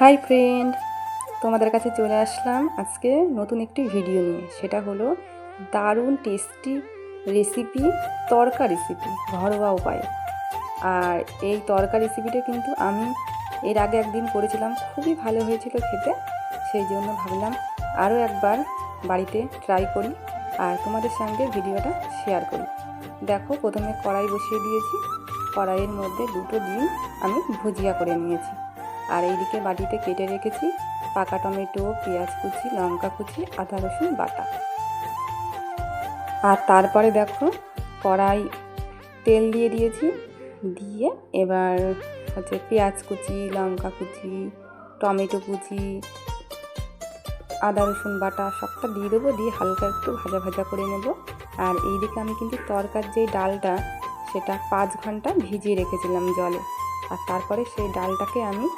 Hi friend, তোমাদের কাছে চলে আসলাম আজকে নতুন একটি ভিডিও নিয়ে। সেটা হলো দারুণ টেস্টি রেসিপি, তরকা রেসিপি, ঘরোয়া উপায়ে। আর এই তরকা রেসিপিটা কিন্তু আমি এর আগে একদিন করেছিলাম, খুবই ভালো হয়েছিল খেতে, সেই জন্য ভাবলাম আরও একবার বাড়িতে ট্রাই করি আর তোমাদের সঙ্গে ভিডিওটা শেয়ার করি। দেখো, প্রথমে কড়াই বসিয়ে দিয়েছি, কড়াইয়ের মধ্যে দুটো ডিম আমি ভুজিয়া করে নিয়েছি। আর এইদিকে বাটিতে কেটে রেখেছি পাকা টমেটো, পেঁয়াজ কুচি, লঙ্কা কুচি, আদা রসুন বাটা। আর তারপরে দেখো কড়াই তেল দিয়ে দিয়েছি। দিয়ে এবার হচ্ছে পেঁয়াজ কুচি, লঙ্কা কুচি, টমেটো কুচি, আদা রসুন বাটা সবটা দিয়ে দেবো। দিয়ে হালকা একটু ভাজা ভাজা করে নেব। আর এইদিকে আমি কিন্তু তরকার যে ডালটা সেটা পাঁচ ঘণ্টা ভিজিয়ে রেখেছিলাম জলে। আর তারপরে সেই ডালটাকে আমি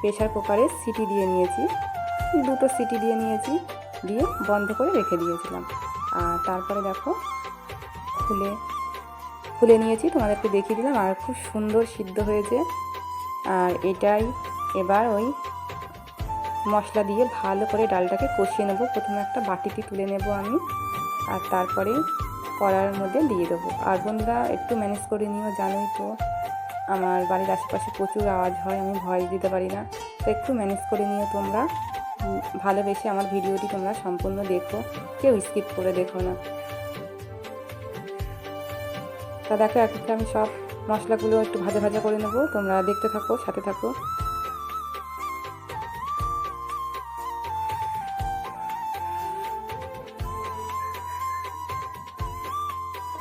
প্রেশার কুকারে সিটি দিয়ে নিয়েছি। দুটো সিটি দিয়ে নিয়েছি, দিয়ে বন্ধ করে রেখে দিয়েছিলাম। আর তারপরে দেখো, খুলে খুলে নিয়েছি, তোমাদেরকে দেখিয়ে দিলাম। আর খুব সুন্দর সিদ্ধ হয়েছে। আর এটাই এবার ওই মশলা দিয়ে ভালো করে ডালটাকে কষিয়ে নেব। প্রথমে একটা বাটিতে তুলে নেব আমি। আর তারপরে কড়ার মধ্যে দিয়ে দেবো। আর বন্ধুরা, একটু ম্যানেজ করে নিও, জানোই তো। আমার বাড়ির আশেপাশে প্রচুর আওয়াজ হয়, আমি ভয়েস দিতে পারি না। তো একটু ম্যানেজ করে নিয়ে তোমরা। ভালোবেসে আমার ভিডিওটি তোমরা সম্পূর্ণ দেখো, কেউ স্কিপ করে দেখো না। তা দেখো, এক একটা আমি সব মশলাগুলো একটু ভাজা ভাজা করে নেব। তোমরা দেখতে থাকো, সাথে থাকো।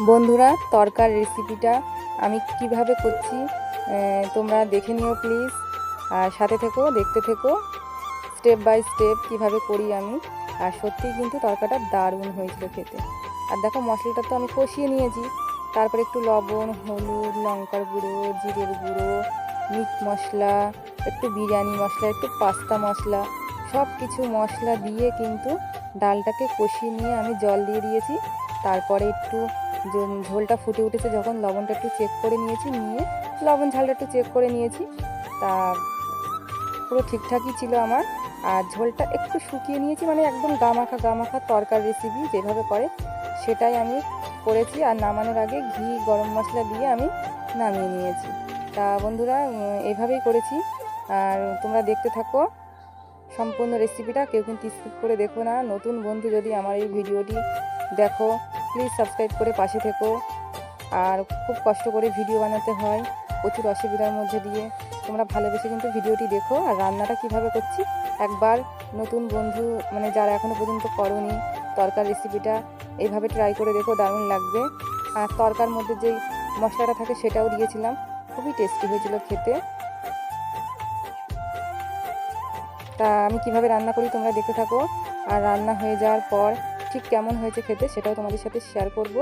বন্ধুরা, তরকার রেসিপিটা আমি কীভাবে করছি তোমরা দেখে নিও প্লিজ। আর সাথে থেকো, দেখতে থেকো। স্টেপ বাই স্টেপ কীভাবে করি আমি। আর সত্যিই কিন্তু তরকাটা দারুণ হয়েছিল খেতে। আর দেখো মশলাটা তো আমি কষিয়ে নিয়েছি। তারপরে একটু লবণ, হলুদ, লঙ্কার গুঁড়ো, জিরের গুঁড়ো, মিট মশলা, একটু বিরিয়ানি মশলা, একটু পাস্তা মশলা সব কিছু মশলা দিয়ে কিন্তু ডালটাকে কষিয়ে নিয়ে আমি জল দিয়ে দিয়েছি। তারপরে একটু ঝো- ঝোলটা ফুটে উঠেছে যখন লবণটা একটু চেক করে নিয়েছি নিয়ে লবণ ঝালটা একটু চেক করে নিয়েছি। তা পুরো ঠিকঠাকই ছিল আমার। আর ঝোলটা একটু শুকিয়ে নিয়েছি মানে একদম গামাখা গামাখা তরকার রেসিপি যেভাবে করে সেটাই আমি করেছি। আর নামানোর আগে ঘি গরম মশলা দিয়ে আমি নামিয়ে নিয়েছি। তা বন্ধুরা উম, এইভাবেই করেছি। আর তোমরা দেখতে থাকো সম্পূর্ণ রেসিপিটা কেউ কিন্তু স্কিপ করে দেখো না। নতুন বন্ধু যদি আমার এই ভিডিওটি দেখো প্লিজ সাবস্ক্রাইব করে পাশে থেকো। আর খুব কষ্ট করে ভিডিও বানাতে হয়, প্রচুর অসুবিধার মধ্যে দিয়ে। তোমরা ভালোবেসে কিন্তু ভিডিওটি দেখো। আর রান্নাটা কীভাবে করছি, একবার নতুন বন্ধু মানে যারা এখনও পর্যন্ত করনি, তরকার রেসিপিটা এইভাবে ট্রাই করে দেখো, দারুণ লাগবে। আর তরকার মধ্যে যেই মশলাটা থাকে, সেটাও দিয়েছিলাম। খুবই টেস্টি হয়েছিল খেতে। তা আমি কীভাবে রান্না করি, তোমরা দেখতে থাকো। আর রান্না হয়ে যাওয়ার পর ঠিক কেমন হয়েছে খেতে সেটাও তোমাদের সাথে শেয়ার করব।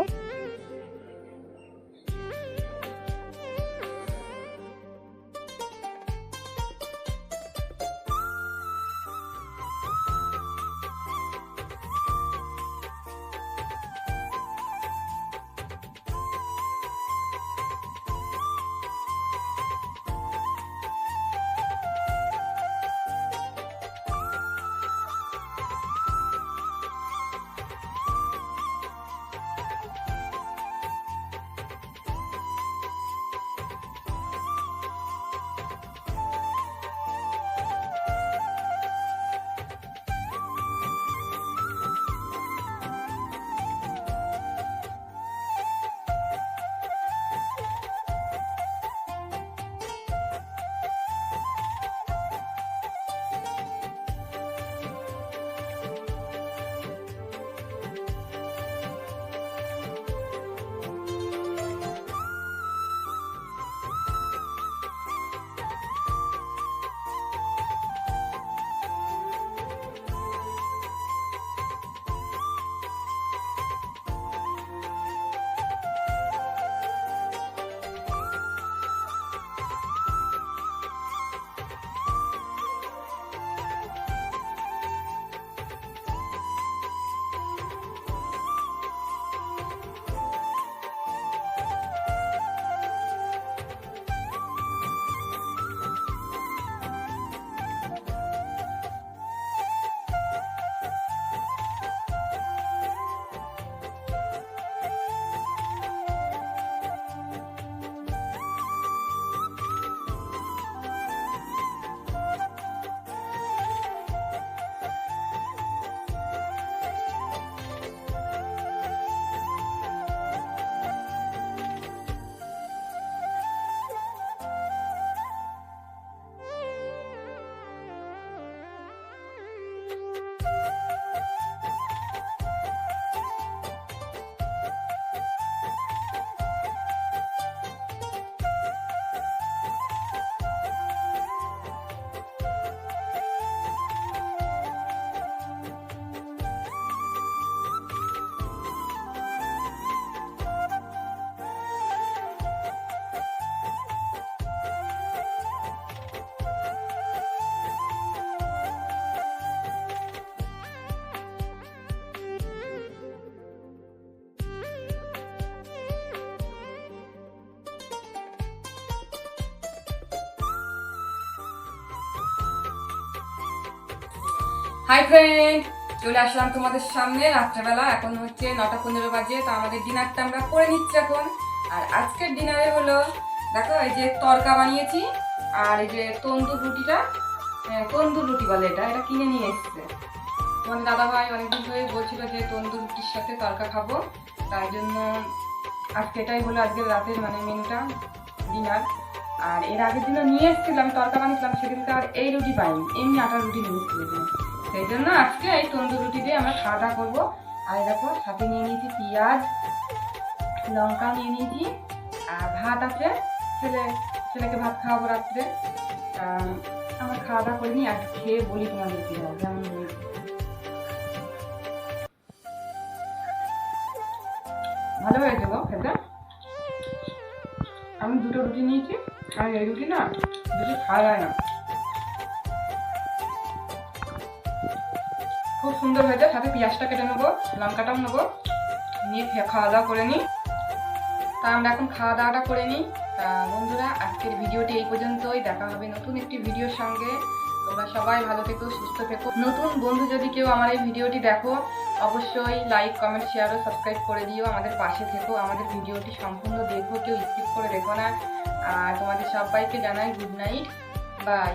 হাই ফ্রেন্ড চলে আসলাম তোমাদের সামনে রাত্রেবেলা। এখন হচ্ছে নটা পনেরো বাজে তো আমাদের ডিনারটা আমরা করে নিচ্ছি এখন। আর আজকের ডিনারে হলো দেখো এই যে তরকা বানিয়েছি আর এই যে তন্দুর রুটিটা হ্যাঁ, তন্দুর রুটি বলে এটা এটা কিনে নিয়ে এসছে। তোমাদের দাদা ভাই অনেকদিন ধরে বলছিল যে তন্দুর রুটির সাথে তরকা খাব তাই জন্য আজকে এটাই হলো আজকের রাতের মানে মেনুটা ডিনার। আর এর আগের দিনও নিয়ে এসেছিলাম তরকা বানিয়েছিলাম সেদিনকে আর এই রুটি পাইনি এমনি আটার রুটি নিয়ে এসেছিলাম। সেই জন্য আজকে এই তন্দুর রুটি দিয়ে আমরা খাওয়া দাওয়া করব। আর দেখো, সাথে নিয়ে নিয়েছি পেঁয়াজ, লঙ্কা নিয়ে নিয়েছি, আর ভাত আছে। ছেলে, ছেলেকে ভাত খাওয়াবো রাত্রে। আমার খাওয়া দাওয়া করিনি আর খেয়ে বলি তোমাদেরকে যেমন বলছি ভালো হয়েছে গো খেতে? আমি দুটো রুটি নিয়েছি আর এই রুটি না বেশি খাওয়া যায় না। সুন্দর হয়েছে সাথে পেঁয়াজটা কেটে নেব লঙ্কাটাও নেব নিয়ে খাওয়া দাওয়া করে নিই তা আমরা এখন খাওয়া দাওয়াটা করে নিই তা বন্ধুরা, আজকের ভিডিওটি এই পর্যন্তই। দেখা হবে নতুন একটি ভিডিওর সঙ্গে। তোমরা সবাই ভালো থেকো, সুস্থ থেকো। নতুন বন্ধু যদি কেউ আমার এই ভিডিওটি দেখো, অবশ্যই লাইক কমেন্ট শেয়ার ও সাবস্ক্রাইব করে দিও। আমাদের পাশে থেকো। আমাদের ভিডিওটি সম্পূর্ণ দেখো, কেউ স্কিপ করে দেখো না। আর তোমাদের সবাইকে জানাই গুড নাইট বাই